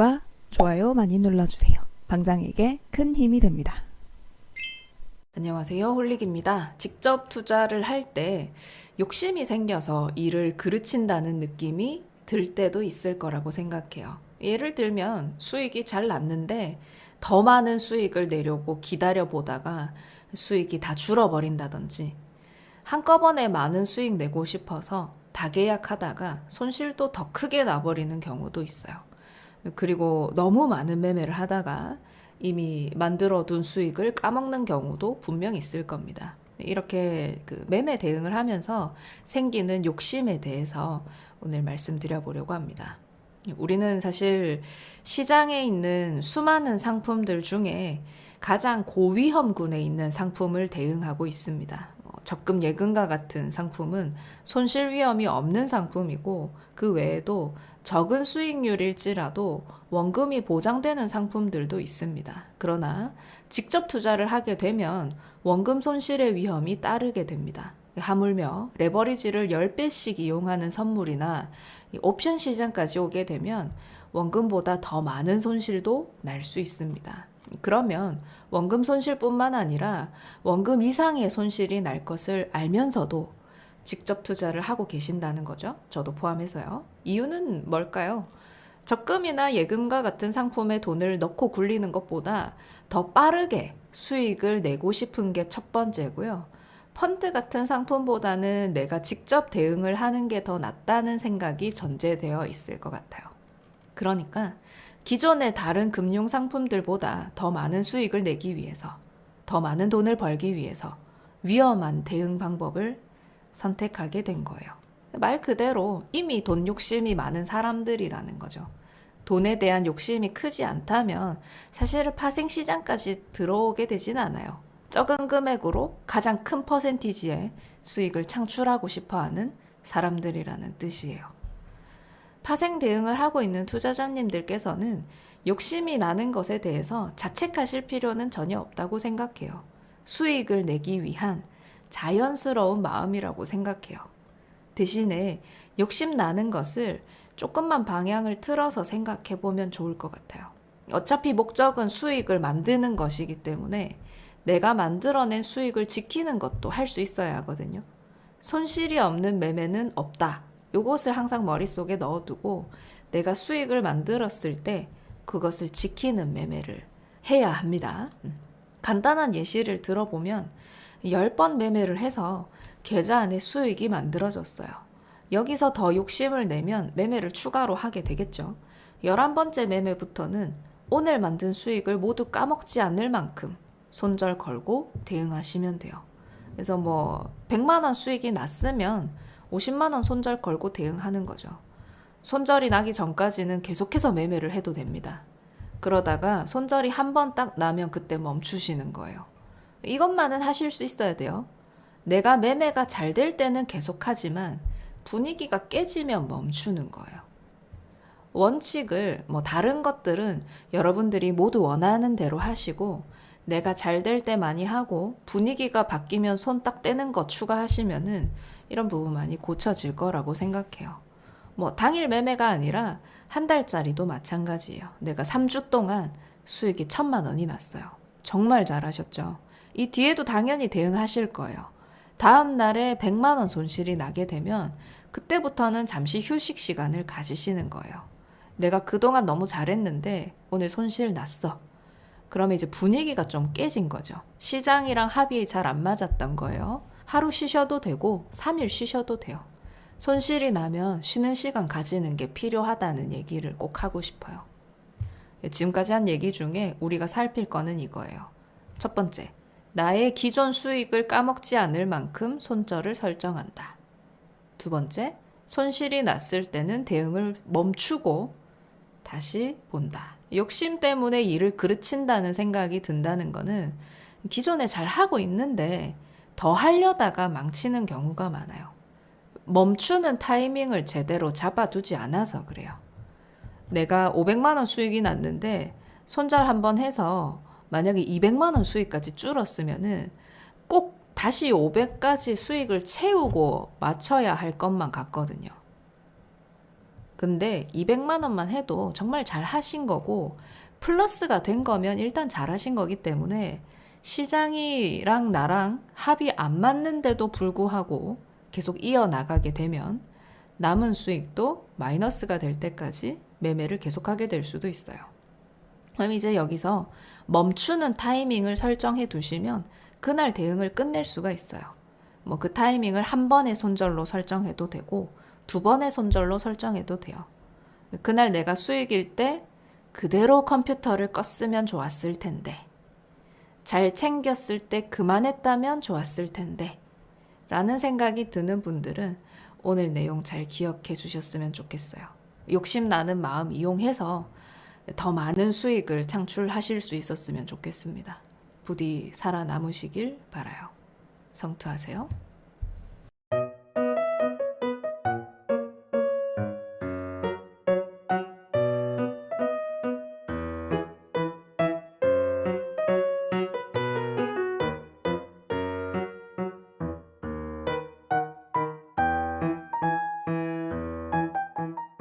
구독과 좋아요 많이 눌러주세요. 방장에게 큰 힘이 됩니다. 안녕하세요. 홀릭입니다. 직접 투자를 할 때 욕심이 생겨서 일을 그르친다는 느낌이 들 때도 있을 거라고 생각해요. 예를 들면 수익이 잘 났는데 더 많은 수익을 내려고 기다려 보다가 수익이 다 줄어버린다든지 한꺼번에 많은 수익 내고 싶어서 다계약하다가 손실도 더 크게 나버리는 경우도 있어요. 그리고 너무 많은 매매를 하다가 이미 만들어둔 수익을 까먹는 경우도 분명 있을 겁니다. 이렇게 그 매매 대응을 하면서 생기는 욕심에 대해서 오늘 말씀드려 보려고 합니다. 우리는 사실 시장에 있는 수많은 상품들 중에 가장 고위험군에 있는 상품을 대응하고 있습니다. 뭐 적금 예금과 같은 상품은 손실 위험이 없는 상품이고 그 외에도 적은 수익률일지라도 원금이 보장되는 상품들도 있습니다. 그러나 직접 투자를 하게 되면 원금 손실의 위험이 따르게 됩니다. 하물며 레버리지를 10배씩 이용하는 선물이나 옵션 시장까지 오게 되면 원금보다 더 많은 손실도 날 수 있습니다. 그러면 원금 손실뿐만 아니라 원금 이상의 손실이 날 것을 알면서도 직접 투자를 하고 계신다는 거죠. 저도 포함해서요. 이유는 뭘까요? 적금이나 예금과 같은 상품에 돈을 넣고 굴리는 것보다 더 빠르게 수익을 내고 싶은 게 첫 번째고요. 펀드 같은 상품보다는 내가 직접 대응을 하는 게 더 낫다는 생각이 전제되어 있을 것 같아요. 그러니까 기존의 다른 금융 상품들보다 더 많은 수익을 내기 위해서, 더 많은 돈을 벌기 위해서 위험한 대응 방법을 선택하게 된 거예요. 말 그대로 이미 돈 욕심이 많은 사람들이라는 거죠. 돈에 대한 욕심이 크지 않다면 사실은 파생 시장까지 들어오게 되진 않아요. 적은 금액으로 가장 큰 퍼센티지의 수익을 창출하고 싶어 하는 사람들이라는 뜻이에요. 파생 대응을 하고 있는 투자자님들께서는 욕심이 나는 것에 대해서 자책하실 필요는 전혀 없다고 생각해요. 수익을 내기 위한 자연스러운 마음이라고 생각해요. 대신에 욕심 나는 것을 조금만 방향을 틀어서 생각해 보면 좋을 것 같아요. 어차피 목적은 수익을 만드는 것이기 때문에 내가 만들어낸 수익을 지키는 것도 할 수 있어야 하거든요. 손실이 없는 매매는 없다. 요것을 항상 머릿속에 넣어두고 내가 수익을 만들었을 때 그것을 지키는 매매를 해야 합니다. 음. 간단한 예시를 들어보면 10번 매매를 해서 계좌 안에 수익이 만들어졌어요. 여기서 더 욕심을 내면 매매를 추가로 하게 되겠죠. 11번째 매매부터는 오늘 만든 수익을 모두 까먹지 않을 만큼 손절 걸고 대응하시면 돼요. 그래서 뭐 100만 원 수익이 났으면 50만 원 손절 걸고 대응하는 거죠. 손절이 나기 전까지는 계속해서 매매를 해도 됩니다. 그러다가 손절이 한 번 딱 나면 그때 멈추시는 거예요. 이것만은 하실 수 있어야 돼요. 내가 매매가 잘 될 때는 계속하지만 분위기가 깨지면 멈추는 거예요. 원칙을 뭐 다른 것들은 여러분들이 모두 원하는 대로 하시고 내가 잘 될 때 많이 하고 분위기가 바뀌면 손 딱 떼는 거 추가하시면은 이런 부분 많이 고쳐질 거라고 생각해요. 뭐 당일 매매가 아니라 한 달짜리도 마찬가지예요. 내가 3주 동안 수익이 천만 원이 났어요. 정말 잘하셨죠. 이 뒤에도 당연히 대응하실 거예요. 다음 날에 100만 원 손실이 나게 되면 그때부터는 잠시 휴식 시간을 가지시는 거예요. 내가 그동안 너무 잘했는데 오늘 손실 났어. 그러면 이제 분위기가 좀 깨진 거죠. 시장이랑 합이 잘 안 맞았던 거예요. 하루 쉬셔도 되고 3일 쉬셔도 돼요. 손실이 나면 쉬는 시간 가지는 게 필요하다는 얘기를 꼭 하고 싶어요. 지금까지 한 얘기 중에 우리가 살필 거는 이거예요. 첫 번째, 나의 기존 수익을 까먹지 않을 만큼 손절을 설정한다. 두 번째, 손실이 났을 때는 대응을 멈추고 다시 본다. 욕심 때문에 일을 그르친다는 생각이 든다는 거는 기존에 잘 하고 있는데 더 하려다가 망치는 경우가 많아요. 멈추는 타이밍을 제대로 잡아두지 않아서 그래요. 내가 500만 원 수익이 났는데 손절 한번 해서 만약에 200만 원 수익까지 줄었으면은 꼭 다시 500까지 수익을 채우고 맞춰야 할 것만 같거든요. 근데 200만 원만 해도 정말 잘 하신 거고 플러스가 된 거면 일단 잘 하신 거기 때문에 시장이랑 나랑 합이 안 맞는데도 불구하고 계속 이어나가게 되면 남은 수익도 마이너스가 될 때까지 매매를 계속하게 될 수도 있어요. 그럼 이제 여기서 멈추는 타이밍을 설정해 두시면 그날 대응을 끝낼 수가 있어요. 뭐 그 타이밍을 한 번의 손절로 설정해도 되고 두 번의 손절로 설정해도 돼요. 그날 내가 수익일 때 그대로 컴퓨터를 껐으면 좋았을 텐데 잘 챙겼을 때 그만했다면 좋았을 텐데 라는 생각이 드는 분들은 오늘 내용 잘 기억해 주셨으면 좋겠어요. 욕심 나는 마음 이용해서 더 많은 수익을 창출하실 수 있었으면 좋겠습니다. 부디 살아남으시길 바라요. 성투하세요.